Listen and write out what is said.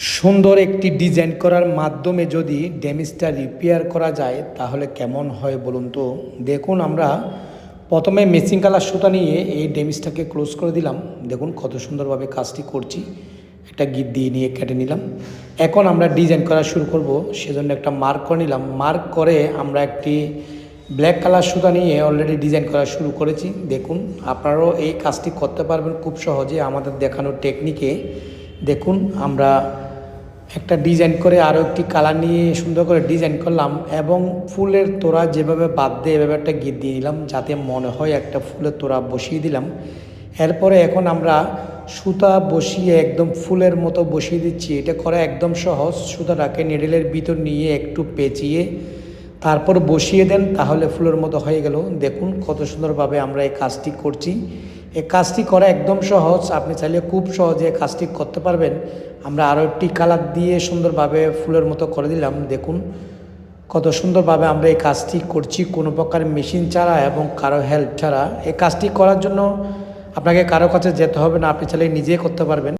সুন্দর একটি ডিজাইন করার মাধ্যমে যদি ড্যামেজটা রিপেয়ার করা যায়, তাহলে কেমন হয় বলুন তো? দেখুন, আমরা প্রথমে মেসিং কালার সুতা নিয়ে এই ড্যামেজটাকে ক্লোজ করে দিলাম। দেখুন, কত সুন্দরভাবে কাজটি করছি। একটা গিট দিয়ে নিয়ে কেটে নিলাম। এখন আমরা ডিজাইন করা শুরু করব। সেজন্য একটা মার্ক করে নিলাম। মার্ক করে আমরা একটি ব্ল্যাক কালার সুতা নিয়ে অলরেডি ডিজাইন করা শুরু করেছি। দেখুন, আপনারাও এই কাজটি করতে পারবেন খুব সহজে। আমাদের দেখানোর টেকনিকে দেখুন, আমরা একটা ডিজাইন করে আরও একটি কালার নিয়ে সুন্দর করে ডিজাইন করলাম এবং ফুলের তোড়া যেভাবে বাদ দিয়ে এভাবে একটা গিট দিয়ে দিলাম যাতে মনে হয় একটা ফুলের তোড়া বসিয়ে দিলাম। এরপরে এখন আমরা সুতা বসিয়ে একদম ফুলের মতো বসিয়ে দিচ্ছি। এটা করা একদম সহজ। সুতাটাকে নেডেলের ভিতর নিয়ে একটু পেঁচিয়ে তারপর বসিয়ে দেন তাহলে ফুলের মতো হয়ে গেল। দেখুন কত সুন্দরভাবে আমরা এই কাজটি করছি। এই কাজটি করা একদম সহজ। আপনি চাইলে খুব সহজে কাজটি করতে পারবেন। আমরা আরও একটি কালার দিয়ে সুন্দরভাবে ফুলের মতো করে দিলাম। দেখুন কত সুন্দরভাবে আমরা এই কাজটি করছি। কোনো প্রকার মেশিন ছাড়া এবং কারও হেল্প ছাড়া। এই কাজটি করার জন্য আপনাকে কারও কাছে যেতে হবে না। আপনি চাইলে নিজেই করতে পারবেন।